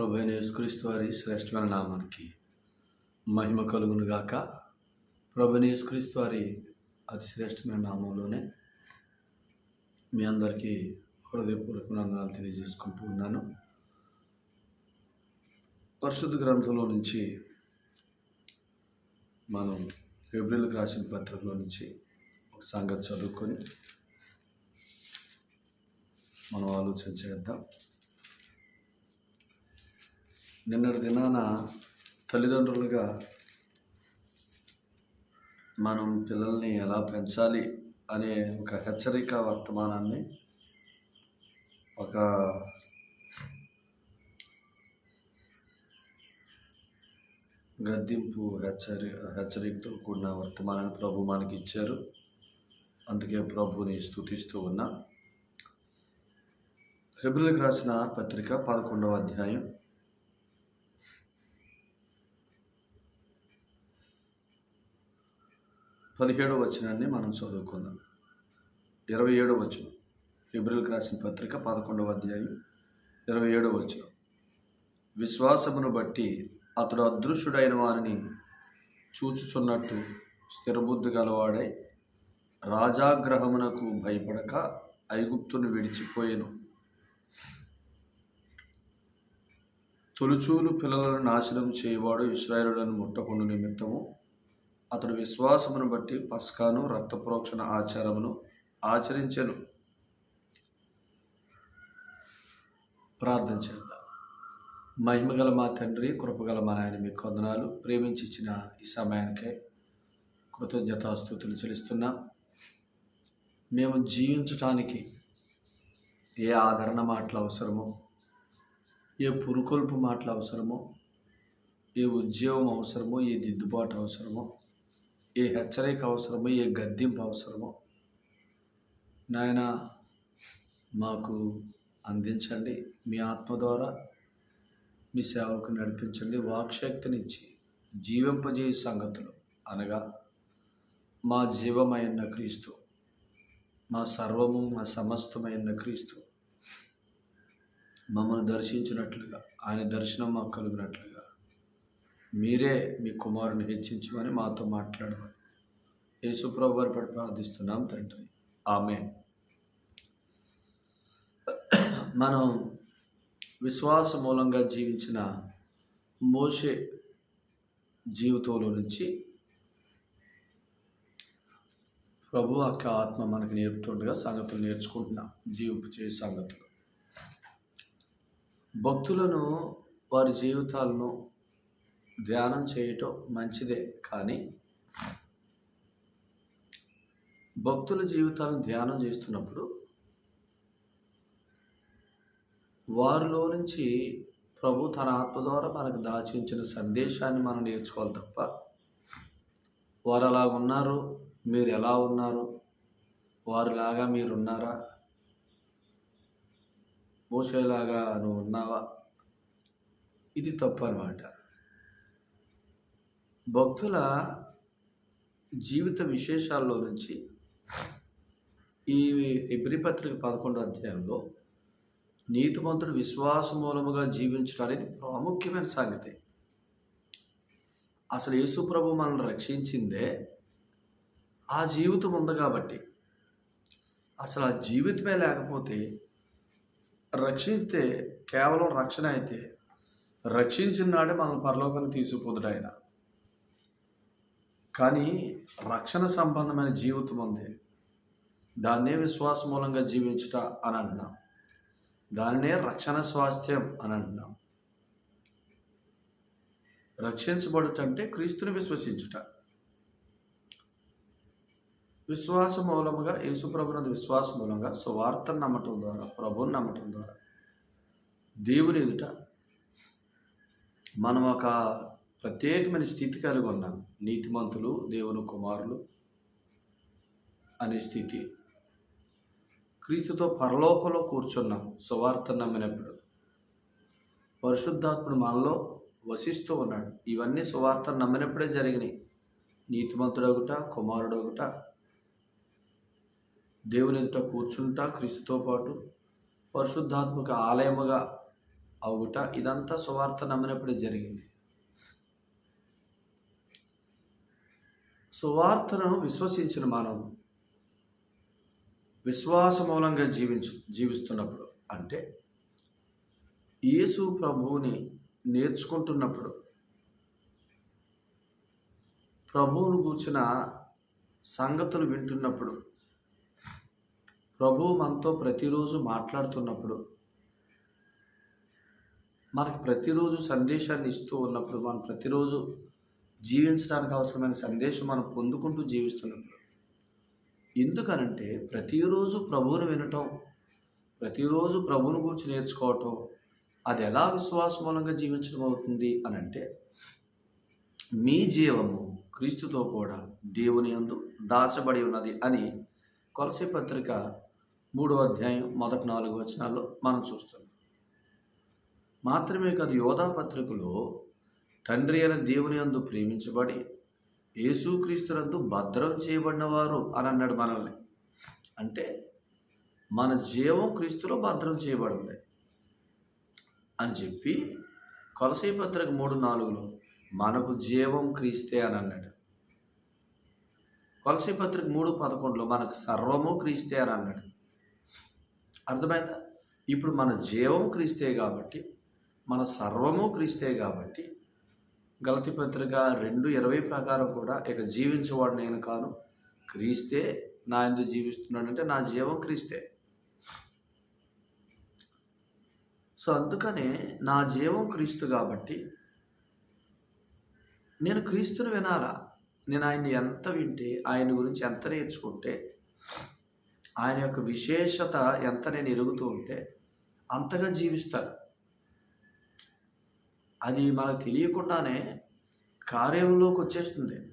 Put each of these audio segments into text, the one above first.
ప్రభు యేసుక్రీస్తు వారి శ్రేష్టమైన నామానికి మహిమ కలుగును గాక. ప్రభు యేసుక్రీస్తు వారి అతి శ్రేష్టమైన నామంలోనే మీ అందరికీ హృదయపూర్వక నందనాలు తెలియజేసుకుంటూ ఉన్నాను. పరిశుద్ధ గ్రంథంలో నుంచి మనం ఫిబ్రిల్కి రాసిన పత్రంలో నుంచి ఒక సంగతి చదువుకొని మనం ఆలోచన చేద్దాం. నిన్నటి దినాన తల్లిదండ్రులుగా మనం పిల్లల్ని ఎలా పెంచాలి అనే ఒక హెచ్చరిక వర్తమానాన్ని ఒక గద్దింపు హెచ్చరి హెచ్చరికతో కూడిన వర్తమానాన్ని ప్రభు మనకి ఇచ్చారు. అందుకే ప్రభుని స్థుతిస్తూ ఉన్నా. హెబ్రిల్కి రాసిన పత్రిక పదకొండవ అధ్యాయం పదిహేడో వచనాన్ని మనం చదువుకుందాం. ఇరవై ఏడో వచనం. ఫిబ్రిల్కి రాసిన పత్రిక పదకొండవ అధ్యాయం ఇరవై ఏడో వచనం. విశ్వాసమును బట్టి అతడు అదృశ్యుడైన వారిని చూచుచున్నట్టు స్థిరబుద్ధి గలవాడై రాజాగ్రహమునకు భయపడక ఐగుప్తును విడిచిపోయాను. తొలుచూలు పిల్లలను నాశనం చేయవాడు ఇస్రాయలులను ముట్టకుండా నిమిత్తము అతడు విశ్వాసమును బట్టి పస్కాను రక్తప్రోక్షణ ఆచారమును ఆచరించను. ప్రార్థన చేద్దాం. మహిమగల మా తండ్రి కృపగల మా నాయన మీ కొందనాలు ప్రేమించి ఇచ్చిన ఈ సమయానికే కృతజ్ఞతాస్థుతులు చెల్లిస్తున్నాం. మేము జీవించటానికి ఏ ఆదరణ మాటలు అవసరమో ఏ పురుకొల్పు మాటలు అవసరమో ఏ ఉద్యోగం అవసరమో ఏ దిద్దుబాటు అవసరమో ఏ హెచ్చరిక అవసరమో ఏ గద్దింపు అవసరమో నాయన మాకు అందించండి. మీ ఆత్మ ద్వారా మీ సేవకు నడిపించండి. వాక్శక్తినిచ్చి జీవింపజేయ సంగతులు అనగా మా జీవమైన క్రీస్తు మా సర్వము మా సమస్తమైన క్రీస్తు మమ్మల్ని దర్శించినట్లుగా ఆయన దర్శనం మాకు కలిగినట్లుగా. మీరే మీ కుమారుని హెచ్చించమని మాతో మాట్లాడమని. యేసుప్రభు వారి పట్ల ప్రార్థిస్తున్నాం తండ్రి. ఆమె మనం విశ్వాస మూలంగా జీవించిన మోషే జీవితంలో నుంచి ప్రభు యొక్క ఆత్మ మనకి నేర్పుతుండగా సంగతులు నేర్చుకుంటున్నాం. జీవింపు చేసే సంగతులు. భక్తులను వారి జీవితాలను ధ్యానం చేయటం మంచిదే కానీ భక్తుల జీవితాలను ధ్యానం చేస్తున్నప్పుడు వారిలో నుంచి ప్రభు తన ఆత్మ ద్వారా మనకు దాచించిన సందేశాన్ని మనం నేర్చుకోవాలి తప్ప వారు అలా ఉన్నారు మీరు ఎలా ఉన్నారు వారిలాగా మీరు ఉన్నారా మోసేలాగా నువ్వు ఉన్నావా? ఇది తప్పు అనమాట భక్తుల జీవిత విశేషాల్లో నుంచి ఈ ఎబ్రి పత్రిక పదకొండో అధ్యాయంలో నీతిమంతుడు విశ్వాస మూలముగా జీవించడం అనేది ప్రాముఖ్యమైన సంగతి. అసలు యేసుప్రభు మనల్ని రక్షించిందే ఆ జీవితం ఉంది కాబట్టి. అసలు ఆ జీవితమే లేకపోతే రక్షిస్తే కేవలం రక్షణ అయితే రక్షించిన నాడే మనల్ని పరలోకాన్ని తీసుకుపోదుడు ఆయన. కానీ రక్షణ సంబంధమైన జీవితం ఉంది. దాన్నే విశ్వాస మూలంగా జీవించుట అని అంటున్నాం. దానినే రక్షణ స్వాస్థ్యం అని అంటున్నాం. రక్షించబడుట అంటే క్రీస్తుని విశ్వసించుట. విశ్వాస మూలముగా యేసుప్రభునందు విశ్వాస మూలంగా సువార్తను నమ్మటం ద్వారా ప్రభుని నమ్మటం ద్వారా దేవుని ఎదుట మనం ఒక ప్రత్యేకమైన స్థితి కలిగి ఉన్నాం నీతిమంతులు దేవుని కుమారులు అనే స్థితి. క్రీస్తుతో పరలోకంలో కూర్చున్నాం. సువార్త నమ్మినప్పుడు. పరిశుద్ధాత్ముడు మనలో వసిస్తూ ఉన్నాడు. ఇవన్నీ సువార్త నమ్మినప్పుడే జరిగినాయి. నీతిమంతుడొకట కుమారుడొకట దేవుని ఎదుట కూర్చుంటా క్రీస్తుతో పాటు పరిశుద్ధాత్మక ఆలయముగా అవుట. ఇదంతా సువార్త నమ్మినప్పుడే జరిగింది. సువార్తను విశ్వసించిన మనం విశ్వాస మూలంగా జీవించు జీవిస్తున్నప్పుడు అంటే యేసు ప్రభువుని నేర్చుకుంటున్నప్పుడు ప్రభువును కూర్చిన సంగతులు వింటున్నప్పుడు ప్రభువు మనతో ప్రతిరోజు మాట్లాడుతున్నప్పుడు మనకు ప్రతిరోజు సందేశాన్ని ఇస్తూ ఉన్నప్పుడు మనం ప్రతిరోజు జీవించడానికి అవసరమైన సందేశం మనం పొందుకుంటూ జీవిస్తున్నప్పుడు. ఎందుకనంటే ప్రతిరోజు ప్రభువును వినటం ప్రతిరోజు ప్రభువును గురించి నేర్చుకోవటం అది ఎలా విశ్వాసమూలంగా జీవించడం అవుతుంది అని అంటే మీ జీవము క్రీస్తుతో కూడా దేవుని యందు దాచబడి ఉన్నది అని కొలసి పత్రిక మూడో అధ్యాయం మొదటి నాలుగు వచనాల్లో మనం చూస్తున్నాం. మాత్రమే కాదు యోధా పత్రికలో తండ్రి అయిన దేవుని యందు ప్రేమించబడి యేసుక్రీస్తునందు భద్రం చేయబడిన వారు అని అన్నాడు మనల్ని. అంటే మన జీవం క్రీస్తులో భద్రం చేయబడింది. అని చెప్పి కొలసీ పత్రిక మూడు నాలుగులో మనకు జీవం క్రీస్తే అని అన్నాడు. కొలసీ పత్రిక మూడు పదకొండులో మనకు సర్వము క్రీస్తే అని అన్నాడు. అర్థమైందా? ఇప్పుడు మన జీవం క్రీస్తే కాబట్టి మన సర్వము క్రీస్తే కాబట్టి గలతి పత్రిక రెండు ఇరవై ప్రకారం కూడా ఇక జీవించేవాడు నేను కాను. క్రీస్తే నా ఎందుకు జీవిస్తున్నాడంటే నా జీవం క్రీస్తే. సో అందుకనే నా జీవం క్రీస్తు కాబట్టి నేను క్రీస్తుని వినాలా? నేను ఆయన్ని ఎంత వింటే ఆయన గురించి ఎంత నేర్చుకుంటే ఆయన యొక్క విశేషత ఎంత నేను ఎరుగుతూ ఉంటే అంతగా జీవిస్తాను. అది మనకు తెలియకుండానే కార్యంలోకి వచ్చేస్తుంది.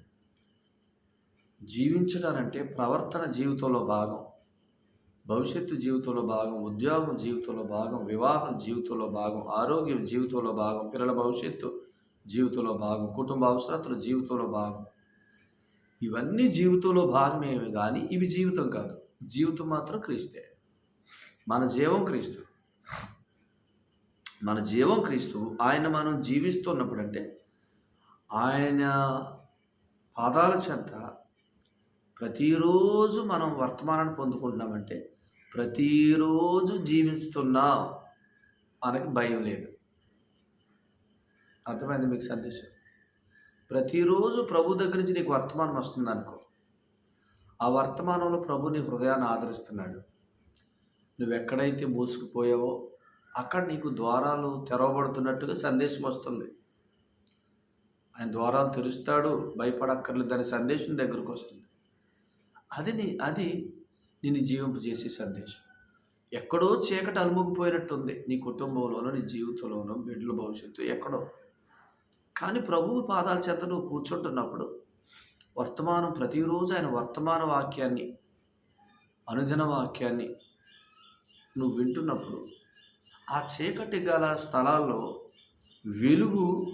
జీవించడానంటే ప్రవర్తన జీవితంలో భాగం భవిష్యత్తు జీవితంలో భాగం ఉద్యోగం జీవితంలో భాగం వివాహం జీవితంలో భాగం ఆరోగ్యం జీవితంలో భాగం పిల్లల భవిష్యత్తు జీవితంలో భాగం కుటుంబ అవసరతలు జీవితంలో భాగం. ఇవన్నీ జీవితంలో భాగమేమే కానీ ఇవి జీవితం కాదు. జీవితం మాత్రం క్రీస్తే. మన జీవం క్రీస్తు. మన జీవం క్రీస్తు ఆయన మనం జీవిస్తున్నప్పుడు అంటే ఆయన పాదాల చెంత ప్రతిరోజు మనం వర్తమానాన్ని పొందుకుంటున్నామంటే ప్రతిరోజు జీవిస్తున్నాం మనకి భయం లేదు. అర్థమైంది మీకు సందేశం? ప్రతిరోజు ప్రభు దగ్గర నుంచి నీకు వర్తమానం వస్తుంది అనుకో ఆ వర్తమానంలో ప్రభు నీ హృదయాన్ని ఆదరిస్తున్నాడు. నువ్వు ఎక్కడైతే మూసుకుపోయావో అక్కడ నీకు ద్వారాలు తెరవబడుతున్నట్టుగా సందేశం వస్తుంది. ఆయన ద్వారాలు తెరుస్తాడు భయపడక్కర్లేదు దాని సందేశం దగ్గరకు వస్తుంది. అది నీ అది నిన్ను జీవింపు చేసే సందేశం. ఎక్కడో చీకటి అలుముకుపోయినట్టుంది నీ కుటుంబంలోనో నీ జీవితంలోనో బిడ్డల భవిష్యత్తు ఎక్కడో. కానీ ప్రభువు పాదాల చేత నువ్వు కూర్చుంటున్నప్పుడు వర్తమానం ప్రతిరోజు ఆయన వర్తమాన వాక్యాన్ని అనుదిన వాక్యాన్ని నువ్వు వింటున్నప్పుడు ఆ చీకటి గల స్థలాల్లో వెలుగు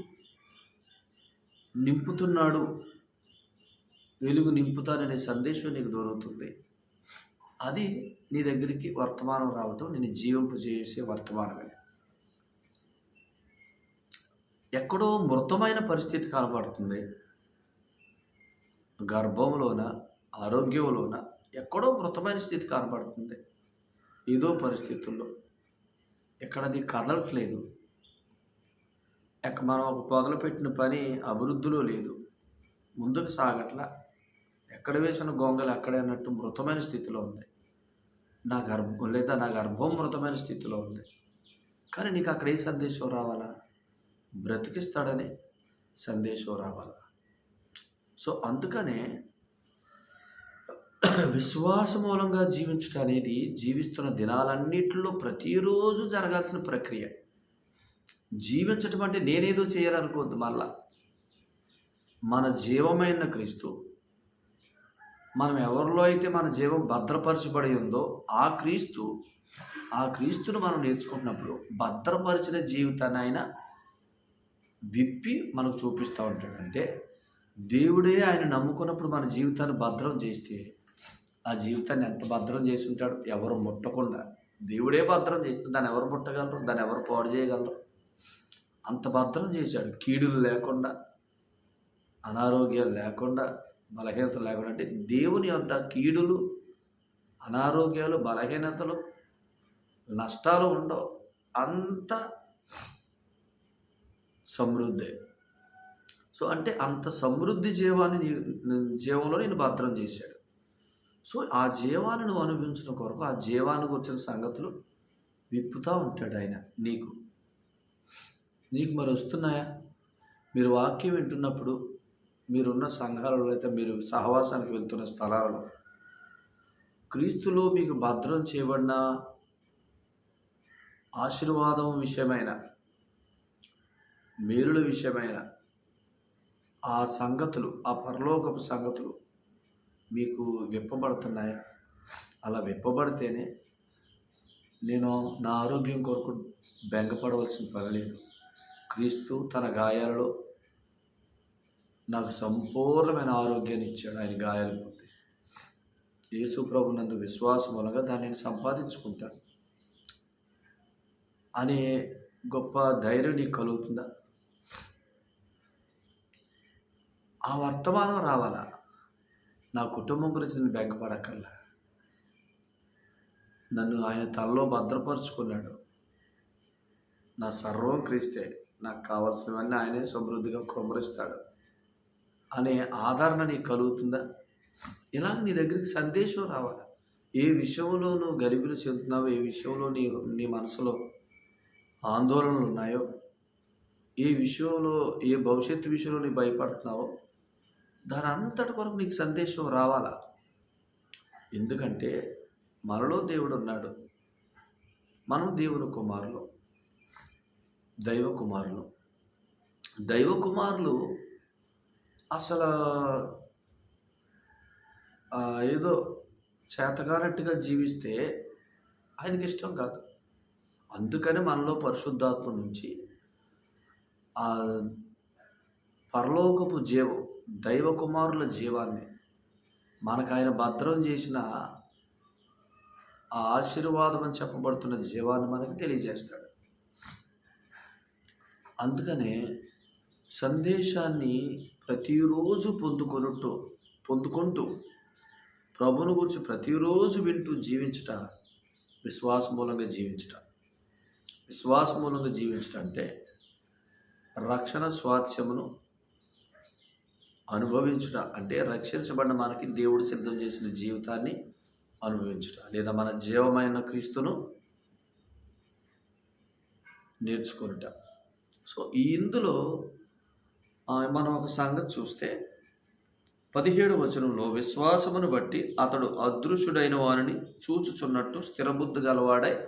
నింపుతున్నాడు. వెలుగు నింపుతాననే సందేశం నీకు దొరుకుతుంది. అది నీ దగ్గరికి వర్తమానం రావటం నేను జీవింపు చేసే వర్తమానమే. ఎక్కడో మృతమైన పరిస్థితి కనబడుతుంది. గర్భంలోన ఆరోగ్యంలోన ఎక్కడో మృతమైన స్థితి కనబడుతుంది. ఏదో పరిస్థితుల్లో. ఎక్కడది కదలట్లేదు. ఎక్క మనం ఒక మొదలుపెట్టిన పని అభివృద్ధిలో లేదు. ముందుకు సాగట్లా. ఎక్కడ వేసిన గొంగలు అక్కడే అన్నట్టు మృతమైన స్థితిలో ఉంది. నా గర్భం లేదా నా గర్భం మృతమైన స్థితిలో ఉంది. కానీ నీకు అక్కడ ఏ సందేశం రావాలా? బ్రతికిస్తాడని సందేశం రావాలా? సో అందుకనే విశ్వాస మూలంగా జీవించటం అనేది జీవిస్తున్న దినాలన్నింటిలో ప్రతిరోజు జరగాల్సిన ప్రక్రియ. జీవించటం అంటే నేనేదో చేయాలనుకోవద్దు మళ్ళా. మన జీవమైన క్రీస్తు మనం ఎవరిలో అయితే మన జీవం భద్రపరచబడి ఉందో ఆ క్రీస్తు ఆ క్రీస్తును మనం నేర్చుకుంటున్నప్పుడు భద్రపరిచిన జీవితాన్ని ఆయన విప్పి మనకు చూపిస్తూ ఉంటాడు. అంటే దేవుడే ఆయన నమ్ముకున్నప్పుడు మన జీవితాన్ని భద్రం చేస్తే ఆ జీవితాన్ని ఎంత భద్రం చేసి ఉంటాడు ఎవరు ముట్టకుండా దేవుడే భద్రం చేస్తుంది దాన్ని ఎవరు ముట్టగలరు? దాన్ని ఎవరు పాడు చేయగలరు? అంత భద్రం చేశాడు. కీడులు లేకుండా అనారోగ్యాలు లేకుండా బలహీనత లేకుండా అంటే దేవుని యొక్క కీడులు అనారోగ్యాలు బలహీనతలు నష్టాలు ఉండవు. అంత సమృద్ధి. సో అంటే అంత సమృద్ధి జీవాన్ని జీవంలో నేను భద్రం చేశాడు. సో ఆ జీవాన్ని నువ్వు అనుభవించిన కొరకు ఆ జీవానికి వచ్చిన సంగతులు విప్పుతూ ఉంటాడు ఆయన నీకు. నీకు మరి వస్తున్నాయా? మీరు వాక్యం వింటున్నప్పుడు మీరున్న సంఘాలలో అయితే మీరు సహవాసానికి వెళ్తున్న స్థలాలలో క్రీస్తులో మీకు భద్రం చేయబడిన ఆశీర్వాదం విషయమైన మేలుల విషయమైన ఆ సంగతులు ఆ పరలోకపు సంగతులు మీకు విప్పబడుతున్నాయా? అలా విప్పబడితేనే నేను నా ఆరోగ్యం కొరకు బెంగపడవలసిన పని లేదు. క్రీస్తు తన గాయాలలో నాకు సంపూర్ణమైన ఆరోగ్యాన్ని ఇచ్చాడు. ఆయన గాయాలు పొంది యేసు ప్రభు నందు విశ్వాసం వలన దాన్ని సంపాదించుకుంటాను అనే గొప్ప ధైర్యం నీకు కలుగుతుందా? ఆ వర్తమానం రావాలా? నా కుటుంబం గురించి నేను బెంగపడక్కర్లా. నన్ను ఆయన తలలో భద్రపరుచుకున్నాడు. నా సర్వం క్రీస్తే నాకు కావాల్సినవన్నీ ఆయనే సమృద్ధిగా కుమరిస్తాడు. అనే ఆదరణ నీకు కలుగుతుందా? ఇలా నీ దగ్గరికి సందేశం రావాలా? ఏ విషయంలో నువ్వు గరిబిలు చెందుతున్నావో ఏ విషయంలో నీ నీ మనసులో ఆందోళనలు ఉన్నాయో ఏ విషయంలో ఏ భవిష్యత్తు విషయంలో నీ భయపడుతున్నావో దాని అంతటి కొరకు నీకు సందేశం రావాలా? ఎందుకంటే మనలో దేవుడు ఉన్నాడు. మనం దేవుని కుమారులు. దైవ కుమారులు. దైవ కుమారులు అసలు ఏదో చేతగానట్టుగా జీవిస్తే ఆయనకి ఇష్టం కాదు. అందుకని మనలో పరిశుద్ధాత్మ నుంచి ఆ పరలోకపు జీవం దైవ కుమారుల జీవాన్ని మనకు ఆయన భద్రం చేసిన ఆ ఆశీర్వాదం అని చెప్పబడుతున్న జీవాన్ని మనకి తెలియజేస్తాడు. అందుకనే సందేశాన్ని ప్రతిరోజు పొందుకొనుట్టు పొందుకుంటూ ప్రభుని గురించి ప్రతిరోజు వింటూ జీవించుట విశ్వాస మూలంగా జీవించుట. విశ్వాస మూలంగా జీవించుట అంటే రక్షణ స్వాస్యమును అనుభవించుట అంటే రక్షించబడిన మనకి దేవుడు సిద్ధం చేసిన జీవితాన్ని అనుభవించుట లేదా మన జీవమైన క్రీస్తును నేర్చుకొనుట. సో ఈ ఇందులో మనం ఒక సంగతి చూస్తే పదిహేడు వచనంలో విశ్వాసమును బట్టి అతడు అదృశ్యుడైన వారిని చూచుచున్నట్టు స్థిరబుద్ధి గలవాడై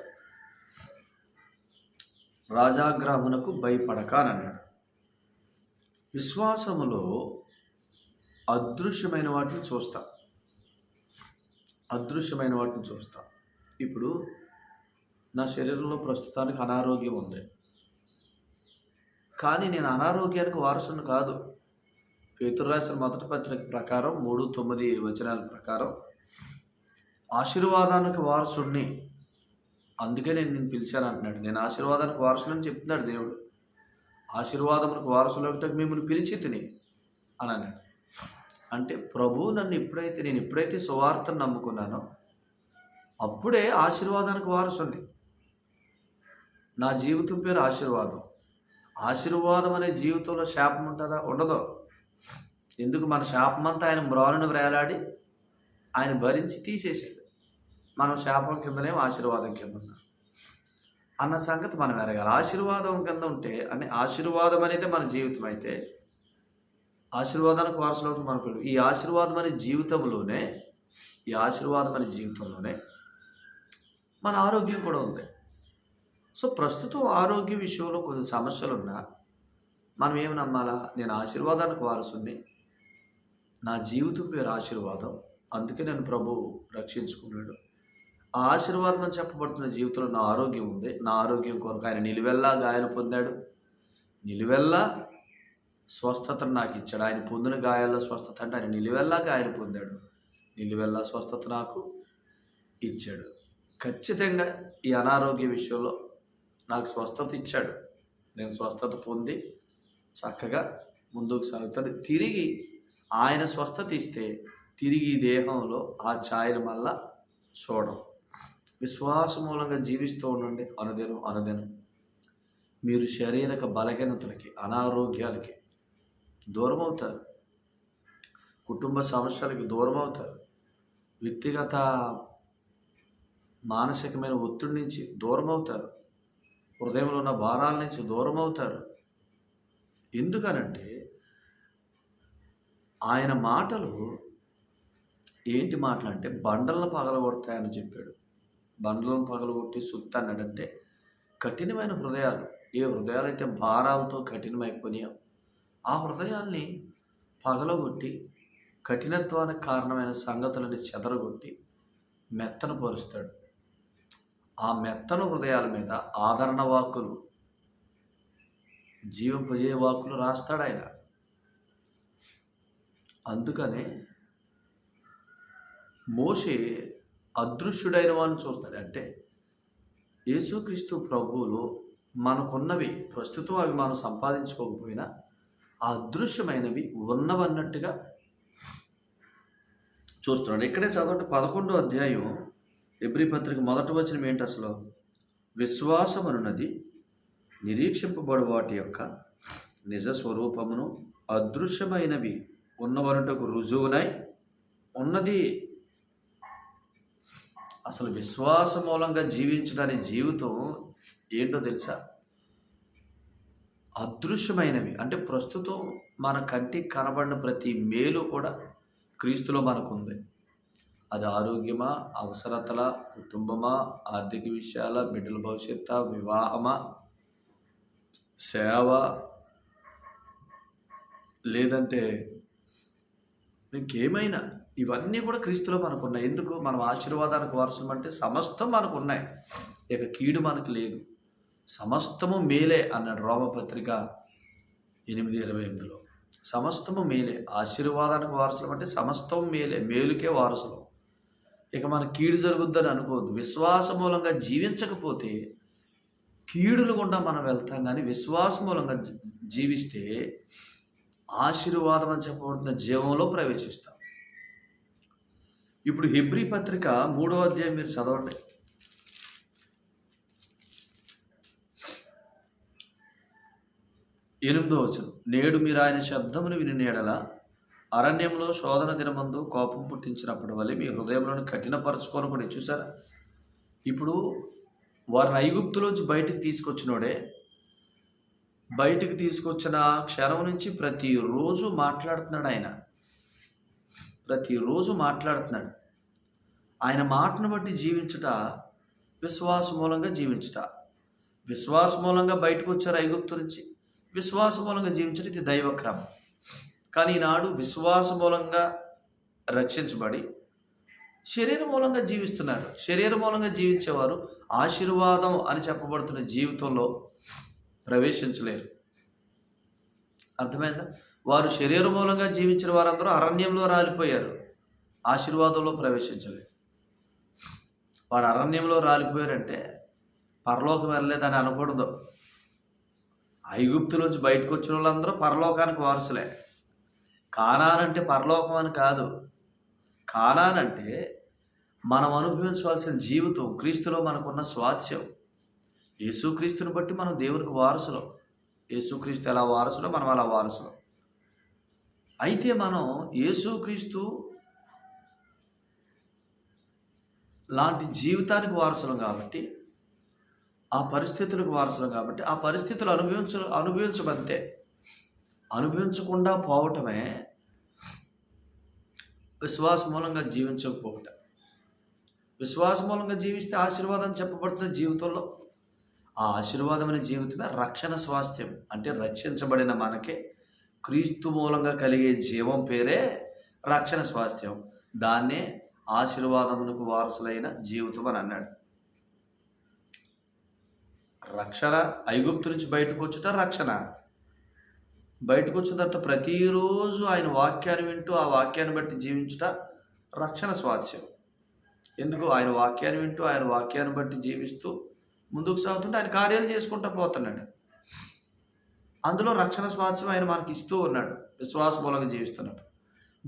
రాజాగ్రామునకు భయపడకానన్నాడు విశ్వాసములో అదృశ్యమైన వాటిని చూస్తా. అదృశ్యమైన వాటిని చూస్తా. ఇప్పుడు నా శరీరంలో ప్రస్తుతానికి అనారోగ్యం ఉంది. కానీ నేను అనారోగ్యానికి వారసును కాదు. పేతురు రాసిన మొదటి పత్రిక ప్రకారం మూడు తొమ్మిది వచనాల ప్రకారం ఆశీర్వాదానికి వారసుడిని అందుకే నేను నేను పిలిచాను అంటున్నాడు. నేను ఆశీర్వాదానికి వారసులని చెప్తున్నాడు దేవుడు. ఆశీర్వాదములకు వారసులు మిమ్మల్ని పిలిచి తిని అని అన్నాడు. అంటే ప్రభు నన్ను ఎప్పుడైతే నేను ఎప్పుడైతే సువార్తను నమ్ముకున్నానో అప్పుడే ఆశీర్వాదానికి వారసుండి నా జీవితం పేరు ఆశీర్వాదం. ఆశీర్వాదం అనే జీవితంలో శాపం ఉంటుందా? ఉండదు. ఎందుకు? మన శాపం అంతా ఆయన మ్రాలను వేలాడి ఆయన భరించి తీసేసాడు మనం శాపం కిందనే ఆశీర్వాదం కింద ఉన్నాం అన్న సంగతి మనం ఎరగాలి ఆశీర్వాదం కింద ఉంటే అంటే ఆశీర్వాదం అనేది మన జీవితం అయితే ఆశీర్వాదానికి వారసులు అవుతుంది మన పిల్లలు ఈ ఆశీర్వాదం అనే జీవితంలోనే ఈ ఆశీర్వాదం అనే జీవితంలోనే మన ఆరోగ్యం కూడా ఉంది. సో ప్రస్తుతం ఆరోగ్య విషయంలో కొన్ని సమస్యలు ఉన్నా మనం ఏమి నమ్మాలా? నేను ఆశీర్వాదానికి వారసుని నా జీవితం పేరు ఆశీర్వాదం అందుకే నేను ప్రభు రక్షించుకున్నాడు. ఆ ఆశీర్వాదం అని చెప్పబడుతున్న జీవితంలో నా ఆరోగ్యం ఉంది. నా ఆరోగ్యం కొరకు ఆయన నిలువెల్లా గాయాలు పొందాడు. నిలువెల్లా స్వస్థతను నాకు ఇచ్చాడు. ఆయన పొందిన గాయాల్లో స్వస్థత అంటే ఆయన నిలువెల్లా గాయాలు పొందాడు. నిలువెల్లా స్వస్థత నాకు ఇచ్చాడు. ఖచ్చితంగా ఈ అనారోగ్య విషయంలో నాకు స్వస్థత ఇచ్చాడు. నేను స్వస్థత పొంది చక్కగా ముందుకు సాగుతాడు తిరిగి ఆయన స్వస్థత ఇస్తే తిరిగి ఈ దేహంలో ఆ ఛాయను మళ్ళా చూడం. విశ్వాస మూలంగా జీవిస్తూ ఉండండి. అనుదినం అనుదినం. మీరు శారీరక బలహీనతలకి అనారోగ్యాలకి దూరం అవుతారు కుటుంబ సమస్యలకు దూరం అవుతారు వ్యక్తిగత మానసికమైన ఒత్తిడి నుంచి దూరం అవుతారు హృదయంలో ఉన్న భారాల నుంచి దూరం అవుతారు ఎందుకనంటే ఆయన మాటలు ఏంటి మాటలు అంటే బండలను పగలగొడతాయని చెప్పాడు. బండలను పగలగొట్టి సుత్తి అన్నాడంటే కఠినమైన హృదయాలు. ఏ హృదయాలు అయితే భారాలతో కఠినమైపోయినాయో ఆ హృదయాల్ని పగలగొట్టి కఠినత్వానికి కారణమైన సంగతులని చెదరగొట్టి మెత్తను పరుస్తాడు ఆ మెత్తను హృదయాల మీద ఆదరణ వాక్కులు జీవింపజే వాక్కులు రాస్తాడు ఆయన. అందుకనే మోషే అదృశ్యుడైన వాళ్ళని చూస్తాడు. అంటే యేసుక్రీస్తు ప్రభువులు మనకున్నవి ప్రస్తుతం అవి మనం సంపాదించుకోకపోయినా ఆ అదృశ్యమైనవి ఉన్నవన్నట్టుగా చూస్తున్నాడు. ఇక్కడే చదవండి. పదకొండో అధ్యాయం ఎబ్రి పత్రిక మొదటి వచనం ఏంటి అసలు? విశ్వాసం అనున్నది నిరీక్షింపబడు వాటి యొక్క నిజ స్వరూపమును అదృశ్యమైనవి ఉన్నవనుటకు రుజువునై ఉన్నది. అసలు విశ్వాస మూలంగా జీవించడానికి జీవితం ఏంటో తెలుసా? అదృశ్యమైనవి. అంటే ప్రస్తుతం మన కంటికి కనబడిన ప్రతి మేలు కూడా క్రీస్తులో మనకుంది. అది ఆరోగ్యమా అవసరతల కుటుంబమా ఆర్థిక విషయాల బిడ్డల భవిష్యత్తు వివాహమా సేవ లేదంటే ఇంకేమైనా. ఇవన్నీ కూడా క్రీస్తులో మనకున్నాయి. ఎందుకు? మనం ఆశీర్వాదానికి వారసం అంటే సమస్తం మనకు ఉన్నాయి ఇక కీడు మనకు లేదు. సమస్తము మేలే అన్నాడు రోమపత్రిక ఎనిమిది ఇరవై ఎనిమిదిలో. సమస్తము మేలే. ఆశీర్వాదానికి వారసులం అంటే సమస్తం మేలే. మేలుకే వారసులం. ఇక మన కీడు జరుగుద్దని అనుకోవద్దు. విశ్వాస మూలంగా జీవించకపోతే కీడులు గుండా మనం వెళ్తాం కానీ విశ్వాస మూలంగా జీ- జీవిస్తే ఆశీర్వాదం అని చెప్పబడుతున్న జీవంలో ప్రవేశిస్తాం. ఇప్పుడు హిబ్రి పత్రిక మూడో అధ్యాయం మీరు చదవండి. ఎనిమిదో వచనం. నేడు మీరు ఆయన శబ్దమును విని నేడల అరణ్యంలో శోధన దినమందు కోపం పుట్టించినప్పటి వల్ల మీ హృదయంలోని కఠినపరచుకొని కూడా చూసారా ఇప్పుడు వారిని ఐగుప్తులోంచి బయటికి తీసుకొచ్చినోడే బయటికి తీసుకొచ్చిన క్షణం నుంచి ప్రతిరోజు మాట్లాడుతున్నాడు ఆయన. ప్రతిరోజు మాట్లాడుతున్నాడు. ఆయన మాటను బట్టి జీవించుట విశ్వాస మూలంగా జీవించుట. విశ్వాస మూలంగా బయటకు వచ్చారు ఐగుప్తు నుంచి. విశ్వాస మూలంగా జీవించడం ఇది దైవక్రమం కానీ ఈనాడు విశ్వాస మూలంగా రక్షించబడి శరీర మూలంగా జీవిస్తున్నారు. శరీర మూలంగా జీవించేవారు ఆశీర్వాదం అని చెప్పబడుతున్న జీవితంలో ప్రవేశించలేరు. అర్థమైందా? వారు శరీర మూలంగా జీవించిన వారందరూ అరణ్యంలో రాలిపోయారు. ఆశీర్వాదంలో ప్రవేశించలేరు వారు అరణ్యంలో రాలిపోయారంటే పరలోకం వెళ్ళలేదని అనకూడదు. ఐగుప్తులోంచి బయటకు వచ్చిన వాళ్ళందరూ పరలోకానికి వారసులే. కానానంటే పరలోకం అని కాదు. కానానంటే మనం అనుభవించవలసిన జీవితం క్రీస్తులో మనకున్న స్వాస్థ్యం. యేసుక్రీస్తుని బట్టి మనం దేవునికి వారసులం. యేసుక్రీస్తు ఎలా వారసులో? మనం అలా వారసులం. అయితే మనం యేసుక్రీస్తు లాంటి జీవితానికి వారసులం కాబట్టి ఆ పరిస్థితులకు వారసులు కాబట్టి ఆ పరిస్థితులు అనుభవించ అనుభవించమంతే. అనుభవించకుండా పోవటమే విశ్వాస మూలంగా జీవించకపోవటం. విశ్వాస మూలంగా జీవిస్తే ఆశీర్వాదం చెప్పబడుతున్న జీవితంలో. ఆ ఆశీర్వాదమైన జీవితమే రక్షణ స్వాస్థ్యం. అంటే రక్షించబడిన మనకే క్రీస్తు మూలంగా కలిగే జీవం పేరే రక్షణ స్వాస్థ్యం. దాన్నే ఆశీర్వాదమునకు వారసులైన జీవితం అని అన్నాడు. రక్షణ ఐగుప్తు నుంచి బయటకు వచ్చుట రక్షణ. బయటకు వచ్చిన తర్వాత ప్రతిరోజు ఆయన వాక్యాన్ని వింటూ ఆ వాక్యాన్ని బట్టి జీవించుట రక్షణ స్వాస్యం ఎందుకు? ఆయన వాక్యాన్ని వింటూ ఆయన వాక్యాన్ని బట్టి జీవిస్తూ ముందుకు సాగుతుంటే ఆయన కార్యాలు చేసుకుంటూ పోతున్నాడు. అందులో రక్షణ స్వాస్యం ఆయన మనకి ఇస్తూ ఉన్నాడు. విశ్వాస మూలంగా జీవిస్తున్నాడు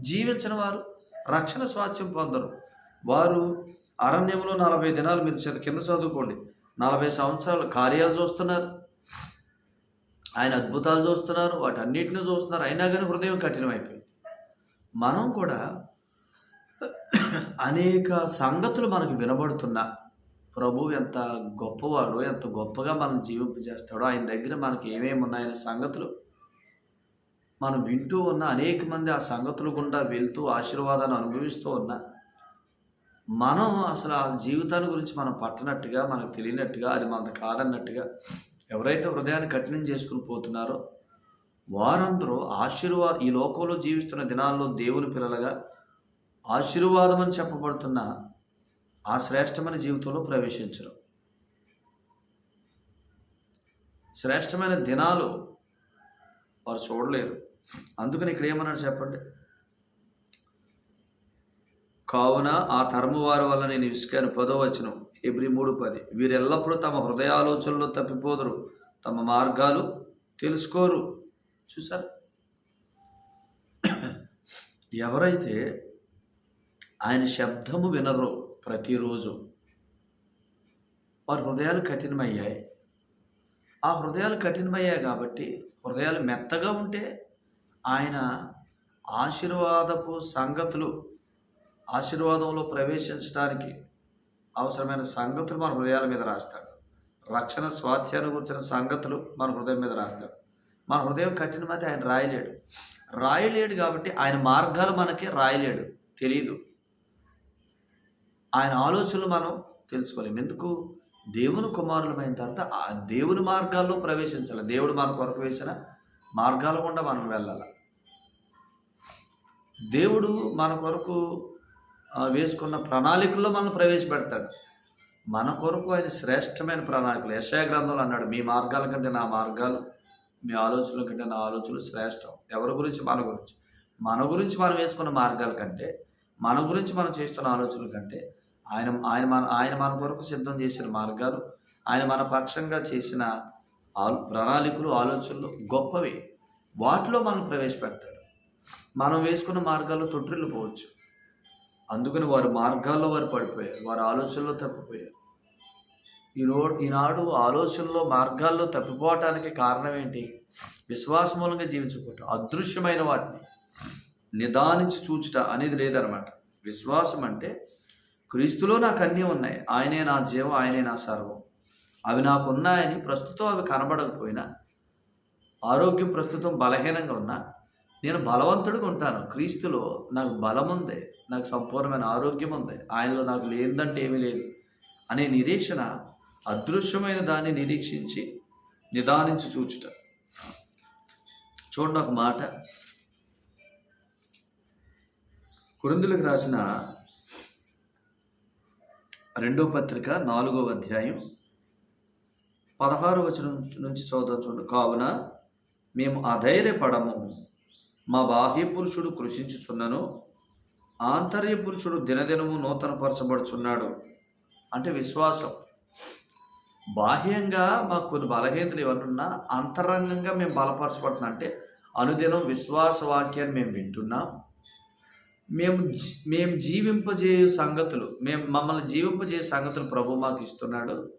జీవించిన వారు రక్షణ స్వాస్యం పొందరు. వారు అరణ్యంలో నలభై దినాలు మీరు కింద చదువుకోండి. నలభై సంవత్సరాలు కార్యాలు చూస్తున్నారు. ఆయన అద్భుతాలు చూస్తున్నారు. వాటన్నిటిని చూస్తున్నారు. అయినా కానీ హృదయం కఠినమైపోయింది. మనం కూడా అనేక సంగతులు మనకు వినబడుతున్నా. ప్రభు ఎంత గొప్పవాడో ఎంత గొప్పగా మనం జీవింపజేస్తాడో ఆయన దగ్గర మనకి ఏమేమి ఉన్నాయనే సంగతులు మనం వింటూ ఉన్న అనేక మంది ఆ సంగతులు గుండా వెళ్తూ ఆశీర్వాదాన్ని అనుభవిస్తూ ఉన్నా మనం అసలు ఆ జీవితాన్ని గురించి మనం పట్టనట్టుగా మనకు తెలియనట్టుగా అది మనది కాదన్నట్టుగా ఎవరైతే హృదయాన్ని కఠినం చేసుకుని పోతున్నారో వారందరూ ఆశీర్వాద ఈ లోకంలో జీవిస్తున్న దినాల్లో దేవుని పిల్లలుగా ఆశీర్వాదం అని చెప్పబడుతున్న ఆ శ్రేష్టమైన జీవితంలో ప్రవేశించరు. శ్రేష్టమైన దినాలు వారు చూడలేరు. అందుకని ఇక్కడ ఏమన్నాడు చెప్పండి? కావున ఆ తరము వారి వల్ల నేను ఇసుకాను పదో వచనం ఎబ్రి మూడు పది. వీరు ఎల్లప్పుడూ తమ హృదయాలోచనలో తప్పిపోదురు తమ మార్గాలు తెలుసుకోరు. చూసారు? ఎవరైతే ఆయన శబ్దము వినరో ప్రతిరోజు వారి హృదయాలు కఠినమయ్యాయి. ఆ హృదయాలు కఠినమయ్యాయి కాబట్టి హృదయాలు మెత్తగా ఉంటే ఆయన ఆశీర్వాదపు సంగతులు ఆశీర్వాదంలో ప్రవేశించడానికి అవసరమైన సంగతులు మన హృదయాల మీద రాస్తాడు. రక్షణ స్వాధ్యాన్ని గురించిన సంగతులు మన హృదయం మీద రాస్తాడు. మన హృదయం కఠినమైతే ఆయన రాయలేడు. రాయలేడు కాబట్టి ఆయన మార్గాలు మనకి రాయలేడు. తెలియదు ఆయన ఆలోచనలు మనం తెలుసుకోలేము ఎందుకు? దేవుని కుమారులమైన తర్వాత ఆ దేవుని మార్గాల్లో ప్రవేశించాలి. దేవుడు మన కొరకు వేసిన మార్గాల గుండా మనం వెళ్ళాలి. దేవుడు మన కొరకు వేసుకున్న ప్రణాళికల్లో మనం ప్రవేశపెడతాడు. మన కొరకు ఆయన శ్రేష్టమైన ప్రణాళికలు. యశయ గ్రంథంలో అన్నాడు మీ మార్గాల కంటే నా మార్గాలు మీ ఆలోచనల కంటే నా ఆలోచనలు శ్రేష్టం. ఎవరి గురించి? మన గురించి. మన గురించి మనం వేసుకున్న మార్గాల కంటే మన గురించి మనం చేస్తున్న ఆలోచనల కంటే ఆయన ఆయన మన ఆయన మన కొరకు సిద్ధం చేసిన మార్గాలు ఆయన మన పక్షంగా చేసిన ఆలో ప్రణాళికలు ఆలోచనలు గొప్పవి. వాటిలో మనం ప్రవేశపెడతాడు. మనం వేసుకున్న మార్గాల్లో తొట్టిల్లు పోవచ్చు. అందుకని వారి మార్గాల్లో వారు పడిపోయారు. వారి ఆలోచనలో తప్పిపోయారు. ఈరో ఈనాడు ఆలోచనలో మార్గాల్లో తప్పిపోవటానికి కారణం ఏంటి? విశ్వాసమూలంగా జీవించకపోవటం అదృశ్యమైన వాటిని నిదానించి చూచుట అనేది లేదనమాట విశ్వాసం అంటే క్రీస్తులో నాకు అన్నీ ఉన్నాయి. ఆయనే నా జీవం ఆయనే నా సర్వం. అవి నాకు ఉన్నాయని ప్రస్తుతం అవి కనబడకపోయినా ఆరోగ్యం ప్రస్తుతం బలహీనంగా ఉన్నా నేను బలవంతుడిగా ఉంటాను. క్రీస్తులో నాకు బలం ఉంది నాకు సంపూర్ణమైన ఆరోగ్యం ఉంది ఆయనలో నాకు లేదంటే ఏమీ లేదు అనే నిరీక్షణ అదృశ్యమైన దాన్ని నిరీక్షించి నిదానించి చూచుట. చూడండి ఒక మాట. కురుందులకు రాసిన రెండో పత్రిక నాలుగో అధ్యాయం పదహారు వచనం నుంచి చదువుతాం చూడండి. కావున మేము అధైర్యపడము. మా బాహ్య పురుషుడు కృషించుచున్నను ఆంతర్య పురుషుడు దినదినము నూతనపరచబడుచున్నాడు. అంటే విశ్వాసం. బాహ్యంగా మాకు కొన్ని బలహీనతలు ఏమన్నా అంతరంగంగా మేము బలపరచబడుతున్నాం. అంటే అనుదినం విశ్వాస వాక్యాన్ని మేము వింటున్నాం. మేము మేము జీవింపజేయు సంగతులు మేము మమ్మల్ని జీవింపజేయు సంగతులు ప్రభు మాకు ఇస్తున్నాడు.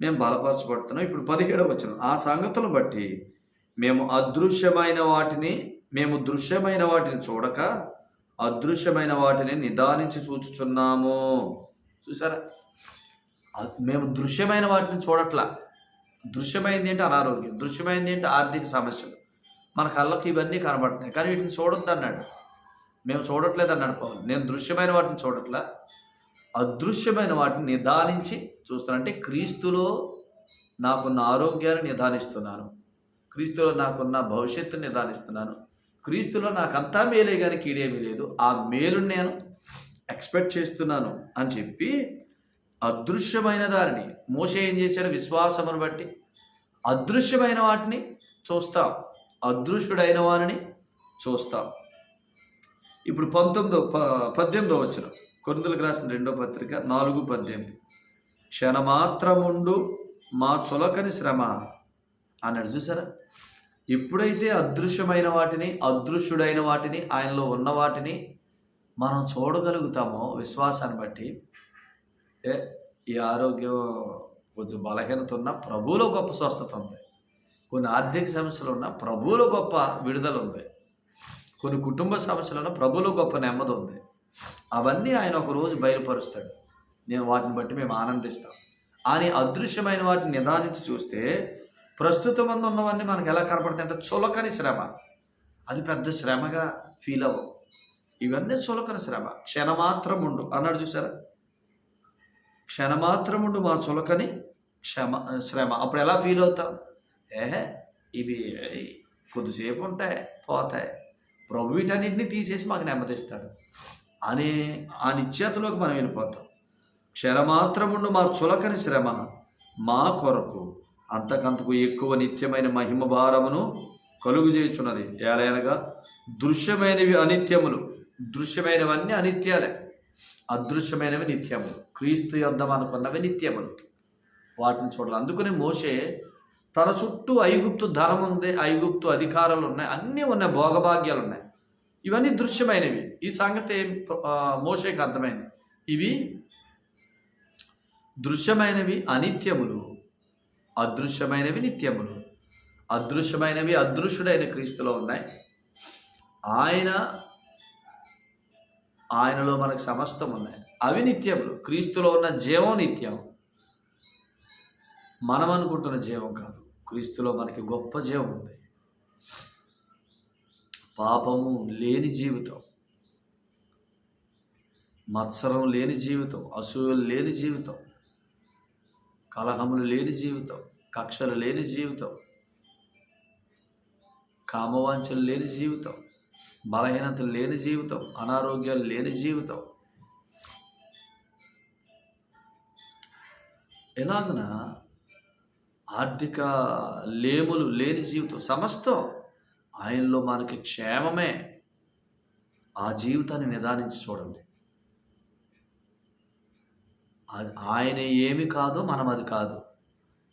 మేము బలపరచబడుతున్నాం. ఇప్పుడు పదిహేడవ వచ్చిన ఆ సంగతులను బట్టి మేము అదృశ్యమైన వాటిని మేము దృశ్యమైన వాటిని చూడక అదృశ్యమైన వాటిని నిదానించి చూచుచున్నాము. చూసారా? మేము దృశ్యమైన వాటిని చూడట్లా. దృశ్యమైంది ఏంటి అనారోగ్యం దృశ్యమైంది ఏంటి ఆర్థిక సమస్యలు. మన కళ్ళకి ఇవన్నీ కనబడుతున్నాయి. కానీ వీటిని చూడొద్దు అన్నాడు. మేము చూడట్లేదు అన్నాడు పవన్ నేను దృశ్యమైన వాటిని చూడట్లా. అదృశ్యమైన వాటిని నిదానించి చూస్తున్నాను. అంటే క్రీస్తులో నాకున్న ఆరోగ్యాన్ని నిదానిస్తున్నాను. క్రీస్తులో నాకున్న భవిష్యత్తుని నిదానిస్తున్నాను. క్రీస్తులో నాకంతా మేలే కానీ కీడేమీ లేదు. ఆ మేలు నేను ఎక్స్పెక్ట్ చేస్తున్నాను అని చెప్పి అదృశ్యమైన దారిని మోస ఏం చేశాడు? విశ్వాసమును బట్టి అదృశ్యమైన వాటిని చూస్తాం. అదృశ్యుడైన వారిని చూస్తాం. ఇప్పుడు పంతొమ్మిదో ప పద్దెనిమిదో వచ్చిన కొరిందులకు రాసిన రెండో పత్రిక నాలుగు పద్దెనిమిది. క్షణమాత్రముండు మా చులకని శ్రమ అన్నాడు. చూసారా? ఎప్పుడైతే అదృశ్యమైన వాటిని అదృశ్యుడైన వాటిని ఆయనలో ఉన్న వాటిని మనం చూడగలుగుతామో విశ్వాసాన్ని బట్టి. ఏ ఈ ఆరోగ్యం కొంచెం బలహీనత ఉన్న ప్రభువులో గొప్ప స్వస్థత ఉంది. కొన్ని ఆర్థిక సమస్యలు ఉన్న ప్రభువులో గొప్ప విడుదల ఉంది. కొన్ని కుటుంబ సమస్యలు ఉన్న గొప్ప నెమ్మది ఉంది. అవన్నీ ఆయన ఒక రోజు బయలుపరుస్తాడు. నేను వాటిని బట్టి మేము ఆనందిస్తాం. అని అదృశ్యమైన వాటిని నిదానించి చూస్తే ప్రస్తుతం ఉన్నవన్నీ మనకు ఎలా కనపడతాయి అంటే చులకని శ్రమ. అది పెద్ద శ్రమగా ఫీల్ అవ్వవు. ఇవన్నీ చులకని శ్రమ. క్షణమాత్రం ఉండు అన్నాడు చూసారా? క్షణమాత్రముండు మా చులకని క్షమ శ్రమ. అప్పుడు ఎలా ఫీల్ అవుతాం? ఏహే ఇవి కొద్దిసేపు ఉంటాయి పోతాయి. ప్రభు వీటన్నిటిని తీసేసి మాకు నెమ్మదిస్తాడు. అనే ఆ నిత్యతలోకి మనం వెళ్ళిపోతాం. క్షణమాత్రముండు మా చులకని శ్రమ మా కొరకు అంతకంతకు ఎక్కువ నిత్యమైన మహిమ భారమును కలుగు చేస్తున్నది ఏలైనగా దృశ్యమైనవి అనిత్యములు. దృశ్యమైనవన్నీ అనిత్యాలే. అదృశ్యమైనవి నిత్యములు క్రీస్తు యొద్ద అనుకున్నవి నిత్యములు. వాటిని చూడాలి. అందుకని మోషే తన చుట్టూ ఐగుప్తు ధనం ఉంది ఐగుప్తు అధికారాలు ఉన్నాయి అన్నీ ఉన్నాయి భోగభాగ్యాలు ఉన్నాయి. ఇవన్నీ దృశ్యమైనవి. ఈ సంగతి మోసేకి మోషేకి అర్థమైంది. ఇవి దృశ్యమైనవి అనిత్యములు. అదృశ్యమైనవి నిత్యములు. అదృశ్యమైనవి అదృశ్యుడైన క్రీస్తులో ఉన్నాయి. ఆయన ఆయనలో మనకు సమస్తం ఉన్నాయి. అవి నిత్యములు. క్రీస్తులో ఉన్న జీవం నిత్యం. మనం అనుకుంటున్న జీవం కాదు. క్రీస్తులో మనకి గొప్ప జీవం ఉంది. పాపము లేని జీవితం. మత్సరం లేని జీవితం. అసూయలు లేని జీవితం. కలహములు లేని జీవితం కక్షలు లేని జీవితం కామవాంఛలు లేని జీవితం బలహీనతలు లేని జీవితం అనారోగ్యాలు లేని జీవితం. ఎలాగన ఆర్థిక లేములు లేని జీవితం సమస్తం ఆయనలో మనకి క్షేమమే. ఆ జీవితాన్ని నిదానించి చూడండి. ఆయన ఏమి కాదో మనం అది కాదు.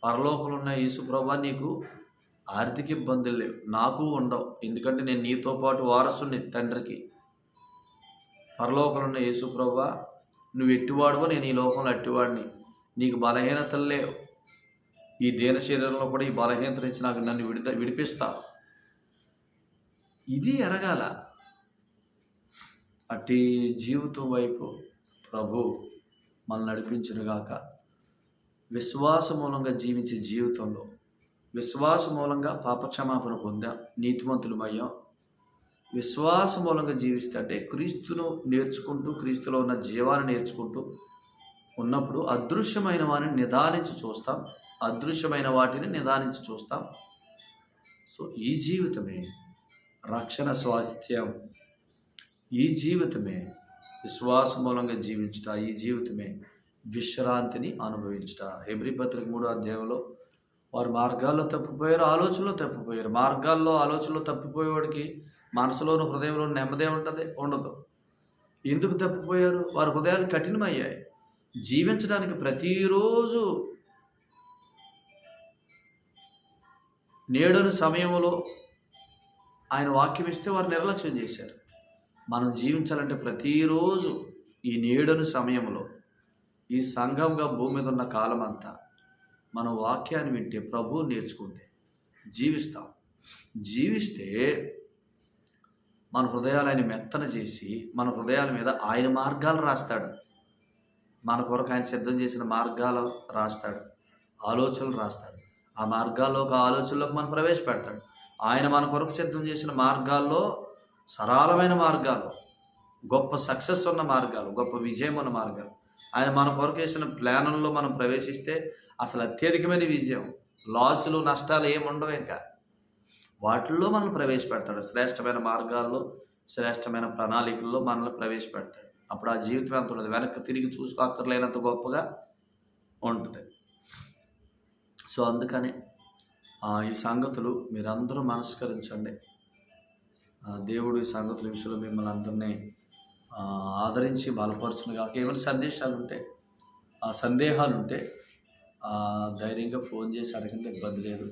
పరలోకంలో ఉన్న యేసుప్రభా నీకు ఆర్థిక ఇబ్బందులు లేవు. నాకు ఉండవు. ఎందుకంటే నేను నీతో పాటు వారసుని తండ్రికి. పరలోకంలో ఉన్న యేసుప్రభా నువ్వు ఎట్టివాడువో నేను ఈ లోకంలో అట్టివాడిని. నీకు బలహీనతలు లేవు. ఈ దేన శరీరంలో కూడా ఈ బలహీనత నుంచి నాకు నన్ను విడి విడిపిస్తావు ఇది ఎరగాల. అట్టి జీవితం వైపు ప్రభు మనల్ని నడిపించునుగాక. విశ్వాస మూలంగా జీవించే జీవితంలో విశ్వాస మూలంగా పాపక్షమాపణ పొందాం. నీతిమంతులమయ్యాం విశ్వాస మూలంగా జీవిస్తే అంటే క్రీస్తును నేర్చుకుంటూ క్రీస్తులో ఉన్న జీవాన్ని నేర్చుకుంటూ ఉన్నప్పుడు అదృశ్యమైన వాటిని నిదానించి చూస్తాం. అదృశ్యమైన వాటిని నిదానించి చూస్తాం. సో ఈ జీవితమే రక్షణ స్వాస్థ్యం. ఈ జీవితమే విశ్వాస మూలంగా జీవించుట ఈ జీవితమే విశ్రాంతిని అనుభవించుట. హెబ్రి పత్రిక మూడో అధ్యాయంలో వారు మార్గాల్లో తప్పిపోయారు ఆలోచనలో తప్పిపోయారు. మార్గాల్లో ఆలోచనలో తప్పిపోయేవాడికి మనసులోను హృదయంలో నెమ్మదే ఉంటుంది ఉండదు. ఎందుకు తప్పిపోయారు? వారి హృదయాలు కఠినమయ్యాయి. జీవించడానికి ప్రతిరోజు నేడని సమయంలో ఆయన వాక్యం ఇస్తే వారు నిర్లక్ష్యం చేశారు. మనం జీవించాలంటే ప్రతిరోజు ఈ నేడను సమయంలో ఈ సంఘంగా భూమి మీద ఉన్న కాలం అంతా మనం వాక్యాన్ని వింటే ప్రభువు నేర్చుకుంటే జీవిస్తాం. జీవిస్తే మన హృదయాలని మెత్తన చేసి మన హృదయాల మీద ఆయన మార్గాలు రాస్తాడు. మన కొరకు ఆయన సిద్ధం చేసిన మార్గాలు రాస్తాడు. ఆలోచనలు రాస్తాడు. ఆ మార్గాల్లో ఒక ఆలోచనలోకి మనం ప్రవేశపెడతాడు. ఆయన మన కొరకు సిద్ధం చేసిన మార్గాల్లో సరళమైన మార్గాలు గొప్ప సక్సెస్ ఉన్న మార్గాలు గొప్ప విజయం ఉన్న మార్గాలు. ఆయన మన కొరకు వేసిన ప్లానంలో మనం ప్రవేశిస్తే అసలు అత్యధికమైన విజయం. లాసులు నష్టాలు ఏముండవు ఇంకా. వాటిల్లో మనల్ని ప్రవేశపెడతాడు. శ్రేష్టమైన మార్గాల్లో శ్రేష్టమైన ప్రణాళికల్లో మనల్ని ప్రవేశపెడతాడు. అప్పుడు ఆ జీవితం ఎంత ఉంటుంది వెనక్కి తిరిగి చూసుకోక్కర్లేనంత గొప్పగా ఉంటుంది. సో అందుకని ఆ, ఈ సంగతులు మీరందరూ మనస్కరించండి. దేవుడు ఈ సంగతుల విషయంలో మిమ్మల్ని అందరినీ ఆదరించి బలపరచును కాక ఏమైనా సందేశాలు ఉంటే ఆ సందేహాలు ఉంటే ధైర్యంగా ఫోన్ చేసి అడగండి ఇబ్బంది లేదు.